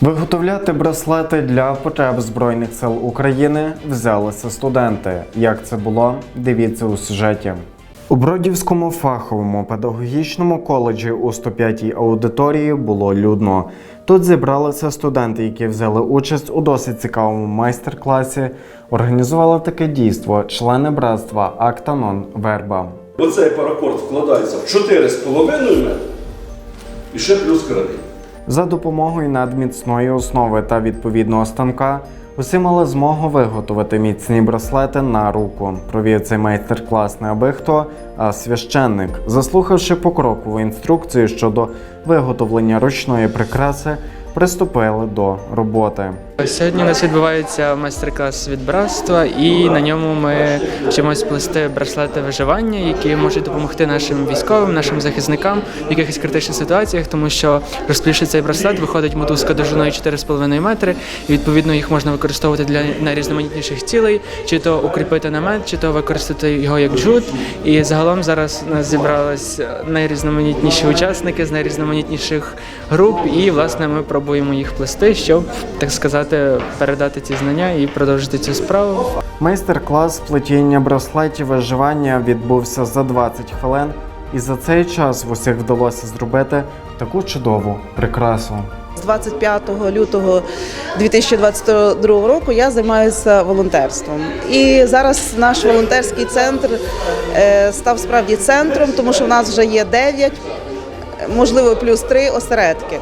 Виготовляти браслети для потреб Збройних сил України взялися студенти. Як це було? Дивіться у сюжеті. У Бродівському фаховому педагогічному коледжі у 105-й аудиторії було людно. Тут зібралися студенти, які взяли участь у досить цікавому майстер-класі. Організували таке дійство члени братства Актанон Верба. Оцей паракорд вкладається в 4,5 метри і ще плюс кредит. За допомогою надміцної основи та відповідного станка усі мали змогу виготовити міцні браслети на руку. Провів цей майстер-клас не аби хто, а священник. Заслухавши покрокову інструкцію щодо виготовлення ручної прикраси, приступили до роботи. Сьогодні у нас відбувається майстер-клас від братства, і на ньому ми вчимось плести браслети виживання, які можуть допомогти нашим військовим, нашим захисникам в якихось критичних ситуаціях, тому що розплівши цей браслет, виходить мотузка довжиною 4,5 метри, і відповідно їх можна використовувати для найрізноманітніших цілей, чи то укріпити намет, чи то використати його як джут. І загалом зараз у нас зібрались найрізноманітніші учасники з найрізноманітніших груп, і власне ми пробуємо їх плести, щоб так сказати передати ці знання і продовжити цю справу. Майстер-клас плетіння браслетів виживання відбувся за 20 хвилин, і за цей час в усіх вдалося зробити таку чудову прикрасу. З 25 лютого 2022 року я займаюся волонтерством. І зараз наш волонтерський центр е, став справді центром, тому що в нас вже є 9, можливо, плюс 3 осередки.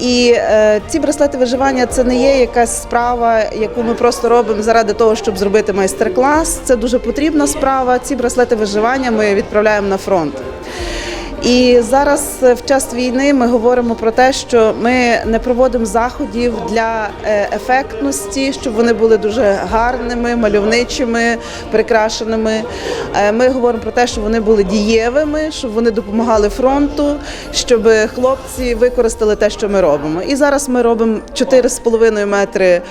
І е, ці браслети виживання це не є якась справа, яку ми просто робимо заради того, щоб зробити майстер-клас. Це дуже потрібна справа. Ці браслети виживання ми відправляємо на фронт. І зараз е, в час війни ми говоримо про те, що ми не проводимо заходів для е, ефектності, щоб вони були дуже гарними, мальовничими, прикрашеними. Е, Ми говоримо про те, щоб вони були дієвими, щоб вони допомагали фронту, щоб хлопці використали те, що ми робимо. І зараз ми робимо 4,5 метри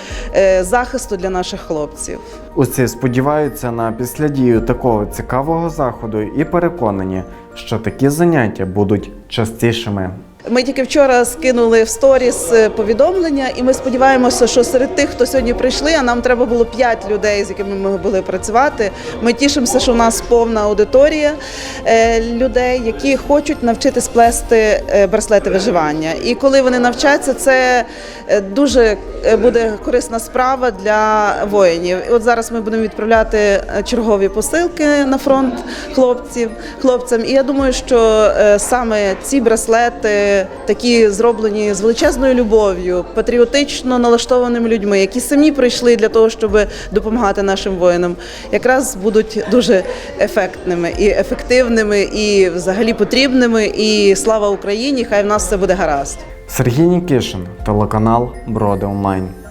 захисту для наших хлопців. Усі сподіваються на післядію такого цікавого заходу і переконані, що такі заняття будуть частішими. Ми тільки вчора скинули в сторіс е, повідомлення, і ми сподіваємося, що серед тих, хто сьогодні прийшли, а нам треба було 5 людей, з якими ми могли працювати. Ми тішимося, що у нас повна аудиторія е, людей, які хочуть навчитись плести е, браслети виживання. І коли вони навчаться, це дуже буде корисна справа для воїнів. От зараз ми будемо відправляти чергові посилки на фронт хлопців, хлопцям. І я думаю, що саме ці браслети, такі зроблені з величезною любов'ю, патріотично налаштованими людьми, які самі прийшли для того, щоб допомагати нашим воїнам, якраз будуть дуже ефектними і ефективними, і взагалі потрібними. І слава Україні! Хай в нас все буде гаразд. Сергій Нікішин, телеканал Броди Онлайн.